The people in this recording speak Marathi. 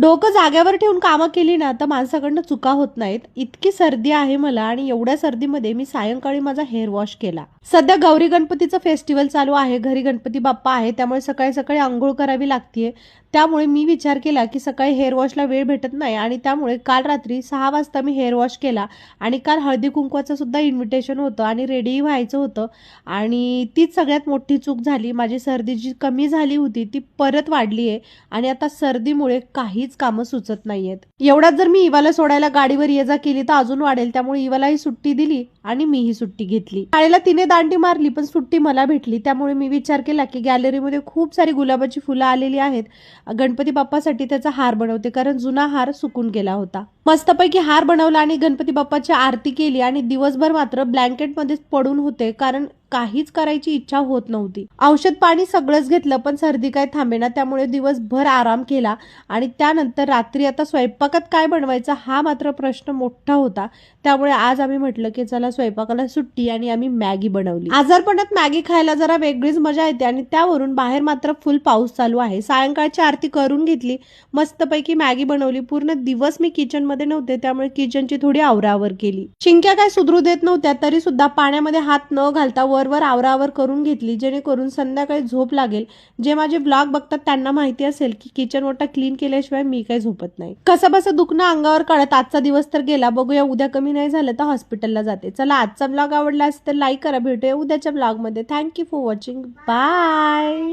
डोकं जाग्यावर ठेवून कामं केली ना तर माणसाकडनं चुका होत नाहीत. इतकी सर्दी आहे मला आणि एवढ्या सर्दीमध्ये मी सायंकाळी माझा हेअर वॉश केला. सध्या गौरी गणपतीचं फेस्टिवल चालू आहे घरी गणपती बाप्पा आहे त्यामुळे सकाळी सकाळी आंघोळ करावी लागतीये. त्यामुळे मी विचार केला की सकाळी हेअर वॉशला वेळ भेटत नाही आणि त्यामुळे काल रात्री सहा वाजता मी हेअर वॉश केला आणि काल हळदी कुंकवाचं सुद्धा इन्व्हिटेशन होतं आणि रेडीही व्हायचं होतं. आणि तीच सगळ्यात मोठी चूक झाली. माझी सर्दी जी कमी झाली होती ती परत वाढली आहे आणि आता सर्दीमुळे काहीच कामं सुचत नाहीयेत. एवढ्यात जर मी इवाला सोडायला गाडीवर ये जा केली तर अजून वाढेल. त्यामुळे इवालाही सुट्टी दिली आणि मीही सुट्टी घेतली. शाळेला तिने दांडी मारली पण सुट्टी मला भेटली. त्यामुळे मी विचार केला की गॅलरीमध्ये खूप सारी गुलाबाची फुलं आलेली आहेत. गणपती बाप्पासाठी त्याचा हार बनवते कारण जुना हार सुकून गेला होता. मस्तपैकी हार बनवला आणि गणपती बाप्पाची आरती केली आणि दिवसभर मात्र ब्लँकेटमध्येच पडून होते कारण काहीच करायची इच्छा होत नव्हती. औषध पाणी सगळंच घेतलं पण सर्दी काय थांबेना त्यामुळे दिवसभर आराम केला. आणि त्यानंतर रात्री आता स्वयंपाकात काय बनवायचा हा मात्र प्रश्न मोठा होता. त्यामुळे आज आम्ही म्हटलं की चला स्वयंपाकाला सुट्टी आणि आम्ही मॅगी बनवली. आजारपणात मॅगी खायला जरा वेगळीच मजा येते आणि त्यावरून बाहेर मात्र फुल पाऊस चालू आहे. सायंकाळची आरती करून घेतली. मस्तपैकी मॅगी बनवली. पूर्ण दिवस मी किचनमध्ये नव्हते त्यामुळे किचनची थोडी आवरावर केली. शिंक्या काय सुधरू देत नव्हत्या तरी सुद्धा पाण्यामध्ये हात न घालता आवरवर आवरावर करून घेतली जेणेकरून संध्याकाळी झोप लागेल. जे माझे ब्लॉग बघतात त्यांना माहिती असेल की किचन ओटा क्लीन केल्याशिवाय मी काही झोपत नाही. कसं बसं दुखणं अंगावर काढत आजचा दिवस तर गेला. बघूया उद्या कमी नाही झालं तर हॉस्पिटलला जाते. चला आजचा ब्लॉग आवडला असेल तर लाईक करा. भेटूया उद्याच्या ब्लॉगमध्ये थँक्यू फॉर वॉचिंग बाय